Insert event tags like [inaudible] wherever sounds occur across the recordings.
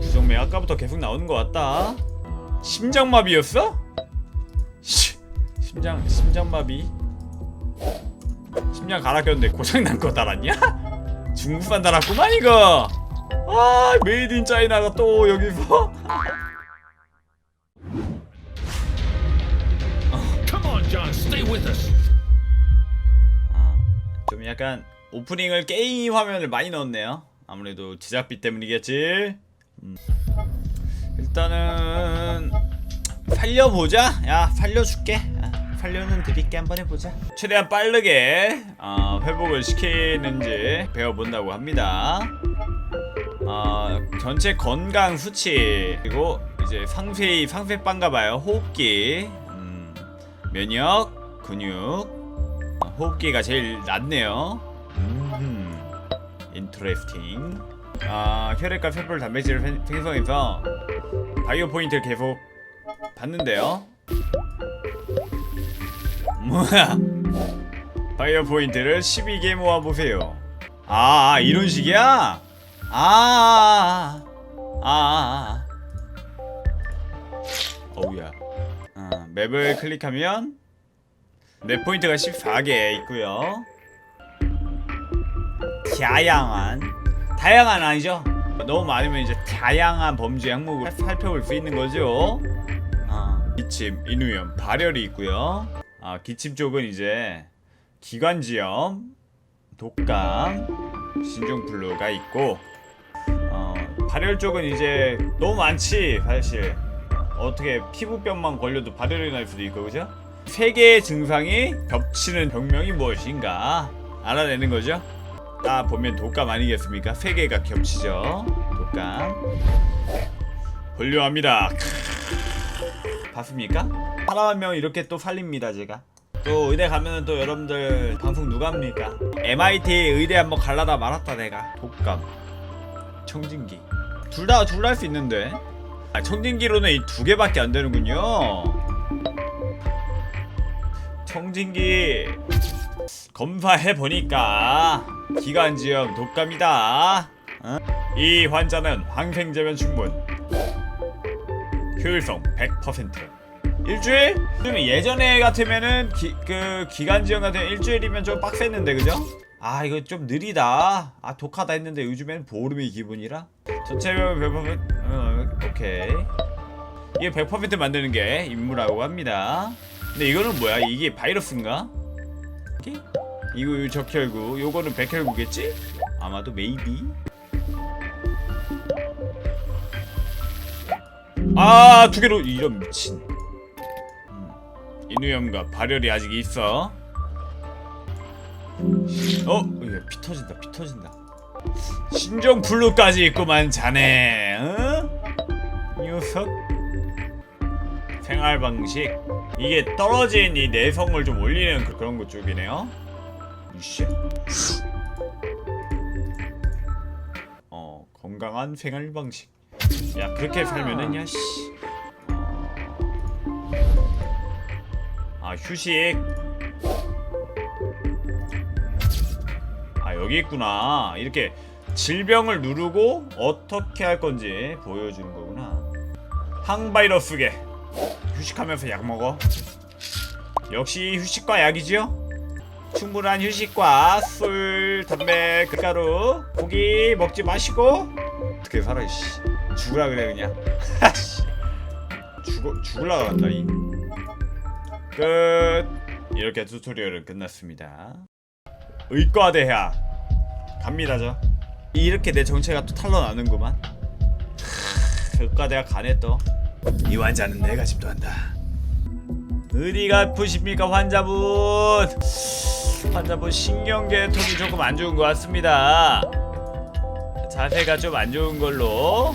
부정맥 아까부터 계속 나오는 것 같다 심장마비였어? 씨, 심장 심장마비 심장 갈아 꼈는데 고장난 거 달았냐? 중국산 달았구만 이거 아 메이드 인 차이나가 또 여기서. 아, 좀 약간 오프닝을 게임 화면을 많이 넣었네요. 아무래도 제작비 때문이겠지. 음. 일단은 살려보자. 야 살려줄게. 아, 살려는 드릴게 한번 해보자. 최대한 빠르게 어, 회복을 시키는지 배워본다고 합니다. 어, 전체 건강 수치 그리고 이제 상세 상세빵가 봐요. 호흡기, 음, 면역, 근육, 호흡기가 제일 낫네요. 음, 인트레스팅. 아, 혈액과 쇄골 단백질을 생- 생성해서 바이오 포인트를 계속 받는데요. 뭐야? 바이오 포인트를 12개 모아 보세요. 아, 아, 이런 식이야? 아, 아, 아, 아, 아. 어우야. 아, 맵을 클릭하면 내 포인트가 14개 있고요. 다양한 다양한 아니죠? 너무 많으면 이제 다양한 범죄 항목을 살펴볼 수 있는 거죠. 아, 기침, 인후염, 발열이 있고요. 아, 기침 쪽은 이제 기관지염, 독감, 신종플루가 있고, 어, 발열 쪽은 이제 너무 많지 사실. 어떻게 피부병만 걸려도 발열이 날 수도 있고 그죠? 세 개의 증상이 겹치는 병명이 무엇인가 알아내는 거죠. 딱 보면 독감 아니겠습니까? 세 개가 겹치죠. 독감. 훌륭합니다. 봤습니까? 사람 한명 이렇게 또 살립니다 제가. 또 의대 가면은 또 여러분들 방송 누가 합니까? MIT 의대 한번 갈라다 말았다 내가. 독감, 청진기. 둘 다 둘 다 할 수 있는데. 아, 청진기로는 이 두 개밖에 안 되는군요. 청진기 검사해 보니까 기관지염 독감이다. 어? 이 환자는 항생제면 충분. 효율성 100%. 일주일? 좀 예전에 같으면은 기, 그 기관지염 같은 일주일이면 좀 빡셌는데 그죠? 아 이거 좀 느리다. 아 독하다 했는데 요즘엔 보름이 기분이라. 전체적으로 100% 어, 오케이. 이게 100% 만드는 게 임무라고 합니다. 근데 이거는 뭐야? 이게 바이러스인가? 이거 적혈구, 요거는 백혈구겠지? 아마도 메이비. 아, 두 개로 이런 미친. 음, 인후염과 발열이 아직 있어. 어, 야, 피 터진다, 피 터진다. 신종 블루까지 있구만 자네. 어? 녀석. 생활 방식. 이게 떨어진 이 내성을 좀 올리는 그- 그런 것 쪽이네요. 이씨. 어 건강한 생활 방식. 야 그렇게 살면은 야씨. 아 휴식. 아 여기 있구나. 이렇게 질병을 누르고 어떻게 할 건지 보여주는 거구나. 항바이러스계. 휴식하면서 약 먹어. 역시 휴식과 약이지요? 충분한 휴식과 술, 담배, 밀가루, 고기 먹지 마시고. 어떻게 살아 이씨. 죽으라 그래 그냥. [laughs] 죽어 죽을라 그런다 이끝. 이렇게 튜토리얼은 끝났습니다. 의과대학. 갑니다 저 이렇게 내 정체가 또 탄로나는구만. 의과대학 가네 또이 환자는 내가 집도한다 어디가 아프십니까 환자분? 환자분 신경계통이 조금 안 좋은 것 같습니다. 자세가 좀 안 좋은 걸로.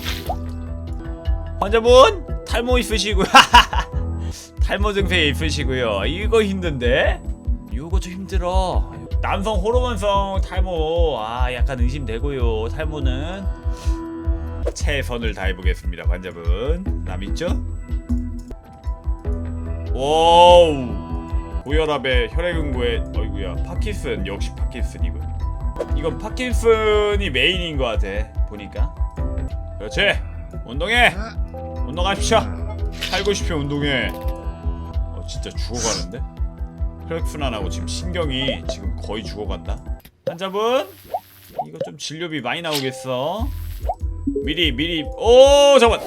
환자분 탈모 있으시고요. [laughs] 탈모 증세 있으시고요. 이거 힘든데? 이거 좀 힘들어. 남성 호르몬성 탈모. 아 약간 의심되고요. 탈모는 최선을 다해보겠습니다 환자분. 남 있죠? 와우. 고혈압에 혈액응고에 어이구야. 파킨슨 역시 파킨슨 이군 이건 파킨슨이 메인인 것 같아 보니까. 그렇지. 운동해. 운동하십시오. 살고 싶으 운동해. 어 진짜 죽어가는데? 혈액순환하고 지금 신경이 지금 거의 죽어간다? 환자분? 이거 좀 진료비 많이 나오겠어. 미리 미리. 오 잠깐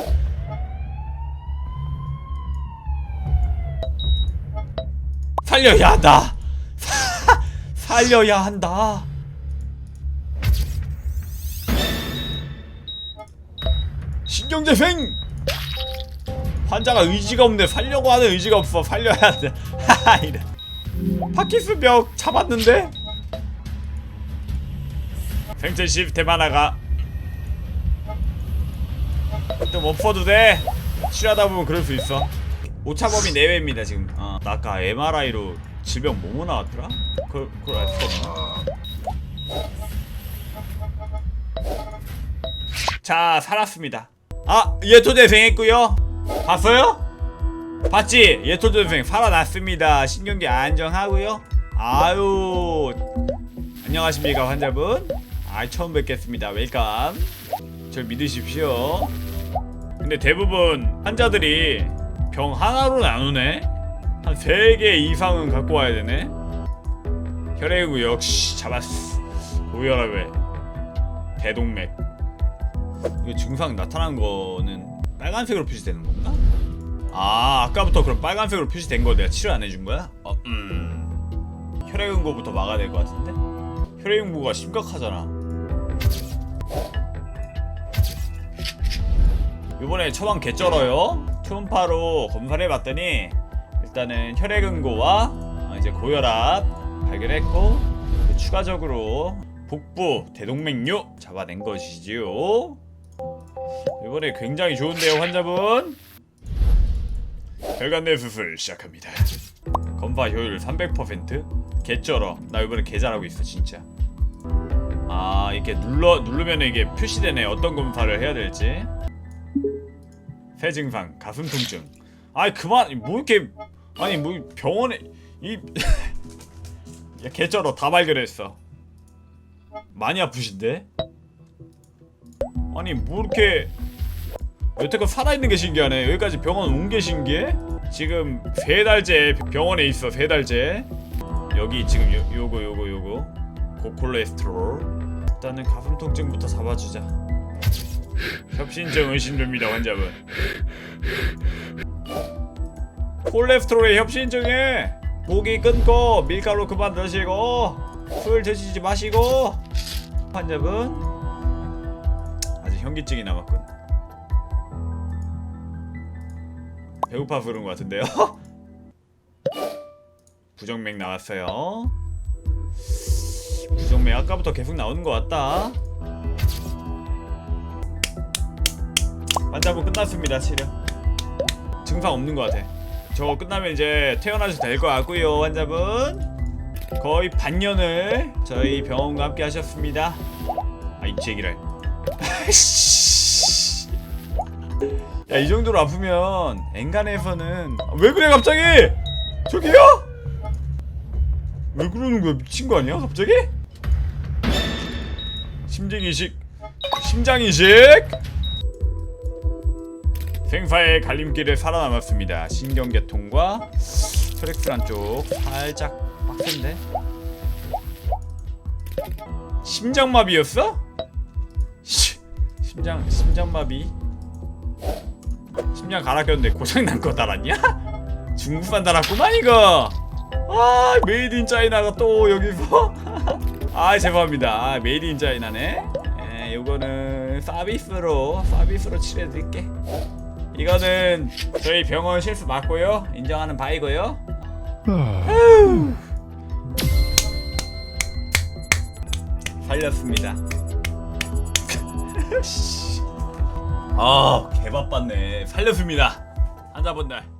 살려야 한다. 살려야 한다. 신경재생 환자가 의지가 없는데 살려고 하는 의지가 없어. 살려야 돼. 하하 이래. 파키스병 잡았는데? 생체 시스템 하나가 좀 엎어도 돼. 치료하다 보면 그럴 수 있어. 오차범위 내외입니다 지금. 어, 나 아까 MRI로 질병 뭐뭐 나왔더라? 그, 그걸 알 수가 없나? 자 살았습니다. 아 예토재생 했고요. 봤어요? 봤지? 예토재생 살아났습니다. 신경계 안정하고요. 아유. 안녕하십니까 환자분? 아 처음 뵙겠습니다. 웰컴. 절 믿으십시오. 근데 대부분 환자들이 병 하나로 나누네 한 3개 이상은 갖고 와야 되네 혈액구 역시 잡았어 고혈압에 대동맥 이거 증상 나타난 거는 빨간색으로 표시되는 건가? 아 아까부터 그럼 빨간색으로 표시된 거 내가 치료 안 해준 거야? 어, 음 혈액응고부터 막아야 될 것 같은데? 혈액응고가 심각하잖아 이번에 처방 개쩔어요 초음파로 검사를 해봤더니 일단은 혈액응고와 어, 이제 고혈압 발견했고 그 추가적으로 복부 대동맥류 잡아낸 것이지요. 이번에 굉장히 좋은데요 환자분? 혈관 내 수술 시작합니다. 검사 효율 300% 개쩔어. 나 이번에 개 잘하고 있어 진짜. 아 이렇게 눌러 누르면 이게 표시되네. 어떤 검사를 해야 될지. 새 증상 가슴 통증. 아이 그만. 뭐 이렇게 아니 뭐 병원에 이 [laughs] 야, 개쩔어. 다 발견했어. 많이 아프신데? 아니 뭐 이렇게 여태껏 살아있는 게 신기하네. 여기까지 병원 온 게 신기해? 지금 세 달째 병원에 있어 세 달째. 여기 지금 요, 요거 요거 요거. 고콜레스테롤. 일단은 가슴 통증부터 잡아주자. 협신증 의심됩니다 환자분 콜레스테롤의 협신증에 고기 끊고 밀가루 그만 드시고 술 드시지 마시고. 환자분 아직 현기증이 남았군. 배고파서 그런 것 같은데요? [laughs] 부정맥 나왔어요. 부정맥 아까부터 계속 나오는 것 같다. 환자분 끝났습니다 치료. 증상 없는 것 같아 저거 끝나면 이제 퇴원하셔도 될 것 같고요 환자분. 거의 반년을 저희 병원과 함께 하셨습니다. 아이 얘기를 야이 정도로 아프면 엔간에서는 아, 왜 그래 갑자기? 저기요? 왜 그러는 거야? 미친 거 아니야 갑자기? 심장이식 심장이식 생사의 갈림길에 살아남았습니다. 신경계통과 혈액순환 쪽 살짝 빡센데 심장마비였어? 시, 심장 심장마비 심장 갈아 꼈는데 고장 난 거 달았냐? [laughs] 중국산 달았구만 이거. 아 메이드 인 차이나가 또 여기서 [laughs] 아 죄송합니다. 아, 메이드 인 차이나네. 에, 요거는 서비스로 서비스로 치료해드릴게. 이거는 저희 병원 실수 맞고요. 인정하는 바이고요. 휴. [laughs] 살렸습니다. [laughs] 아, 개바빴네. 살렸습니다. 환자분들.